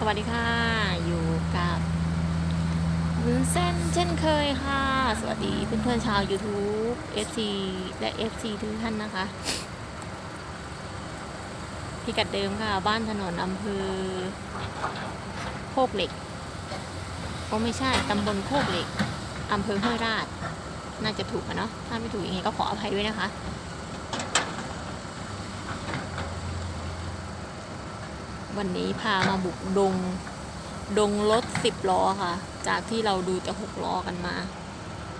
สวัสดีค่ะ อยู่กับวุ้นเส้นเช่นเคยค่ะ สวัสดีเพื่อนๆชาว YouTube FC และ FC ทุกท่านนะคะ พิกัดเดิมค่ะ บ้านถนนอำเภอโคกเหล็กโอ้ไม่ใช่ตำบลโคกเหล็กอำเภอห้วยราช น่าจะถูกอะเนาะถ้าไม่ถูกยังไงก็ขออภัยด้วยนะคะ วันนี้พามาบุกดง ดงรถสิบล้อค่ะ จากที่เราดูแต่หกล้อกันมา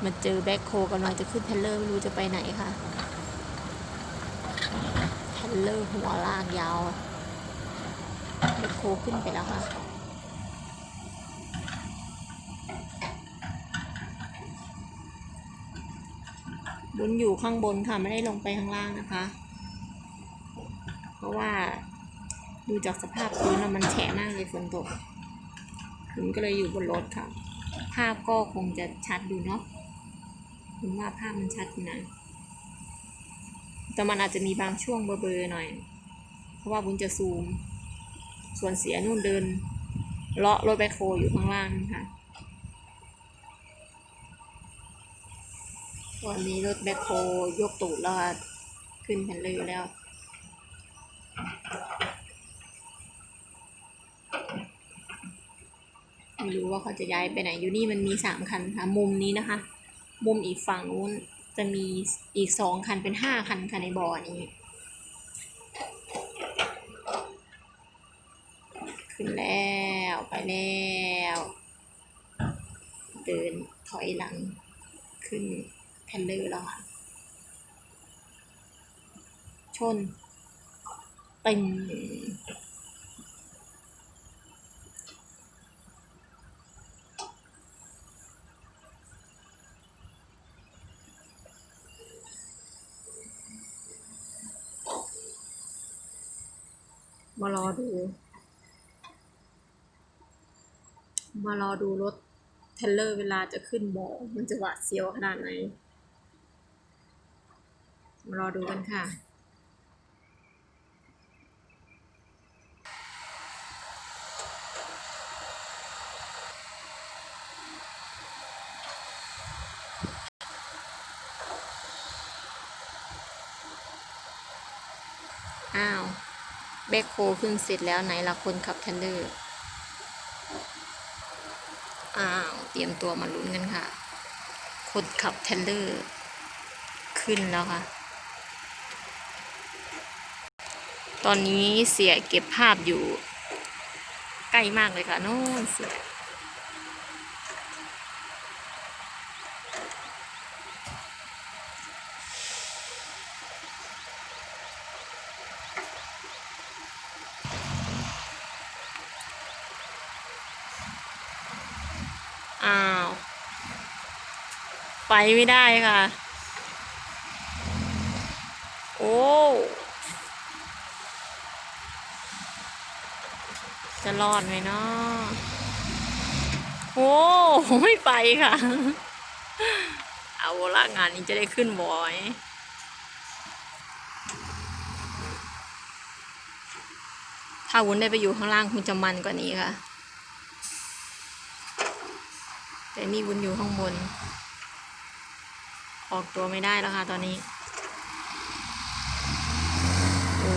มาเจอแบ็คโคกำลังจะขึ้นเทรลเลอร์ไม่รู้จะไปไหนค่ะเทรลเลอร์หัวลากยาวแบ็คโคขึ้นไปแล้วค่ะบุญอยู่ข้างบนค่ะไม่ได้ลงไปข้างล่างนะคะ เพราะว่า ดูจากสภาพพื้นแล้วมันแฉะมากเลยฝนตกผมก็เลยอยู่บนรถค่ะ ภาพก็คงจะชัดดูเนาะผมว่าภาพมันชัดนะ แต่มันอาจจะมีบางช่วงเบลอๆหน่อย เพราะว่าบุญจะซูม ส่วนเสียนู่นเดินเลาะรถแบคโฮอยู่ข้างล่างค่ะวันนี้รถแบคโฮยกตูดแล้วขึ้นแผ่นเลยแล้ว ไม่รู้ว่าเขาจะย้ายไปไหนอยู่นี่มันมีสามคันค่ะมุมนี้นะคะ มุมอีกฝั่งนู้นจะมีอีกสองคันเป็นห้าคันค่ะในบ่อนี้ ขึ้นแล้วไปแล้วเดินถอยหลังขึ้นแทนเลอร์แล้วค่ะ ชนตึง มารอดู มารอดูรถเทเลอร์เวลาจะขึ้นบ่อมันจะหวาดเสียวขนาดไหน มารอดูกันค่ะ อ้าว แบคโฮขึ้นเสร็จแล้วไหนละคนขับเทรเลอร์อ้าวเตรียมตัวมาลุ้นกันค่ะ คนขับเทรเลอร์ขึ้นแล้วค่ะ ตอนนี้เสียเก็บภาพอยู่ ใกล้มากเลยค่ะโน่นเสีย อ้าว ไปไม่ได้ค่ะ โอ้จะรอดไหมเนาะโอ้ไม่ไปค่ะ เอาละงานนี้จะได้ขึ้นบอยถ้าวุ้นได้ไปอยู่ข้างล่างคงจะมันกว่านี้ค่ะ แต่นี่วุ้นอยู่ข้างบน ออกตัวไม่ได้แล้วค่ะตอนนี้โอ้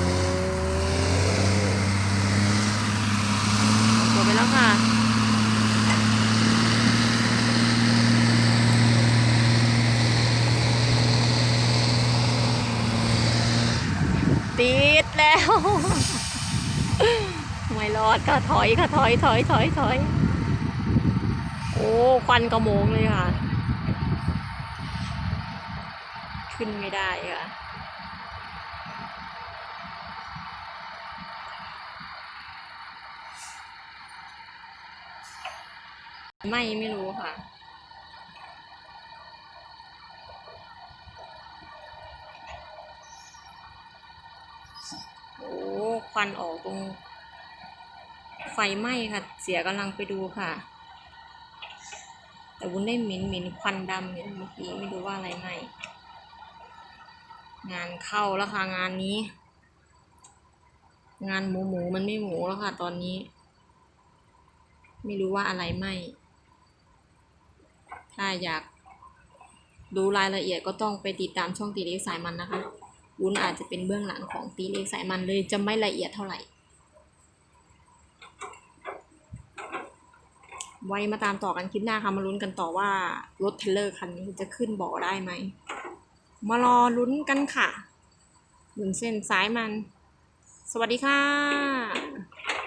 อกตัวไปแล้วค่ะติดแล้ว ไม่รอดค่ะถอยค่ะถอยถอยถอยถอยโอ้ ควันกระโมงเลยค่ะ ขึ้นไม่ได้ค่ะไม่ไม่รู้ค่ะโอ้ควันออกตรง ไฟไหม้ค่ะ เสียกำลังไปดูค่ะ แต่วุ้นได้เหม็นเหม็นควันดำเนี่เมื่อกี้ไม่รู้ว่าอะไรไหมงานเข้าแล้วค่ะงานนี้ งานหมูหมูมันไม่หมูแล้วค่ะ ตอนนี้ ไม่รู้ว่าอะไรไหมถ้าอยากดูรายละเอียดก็ต้องไปติดตามช่องตีเล็กสายมันนะคะวุ้นอาจจะเป็นเบื้องหลังของตีเล็กสายมันเลยจะไม่ละเอียดเท่าไหร่ ไว้มาตามต่อกันคลิปหน้าค่ะมาลุ้นกันต่อว่ารถเทเลอร์คันนี้จะขึ้นบ่อได้ไหม มารอลุ้นกันค่ะหนุนเส้นสายมัน สวัสดีค่ะ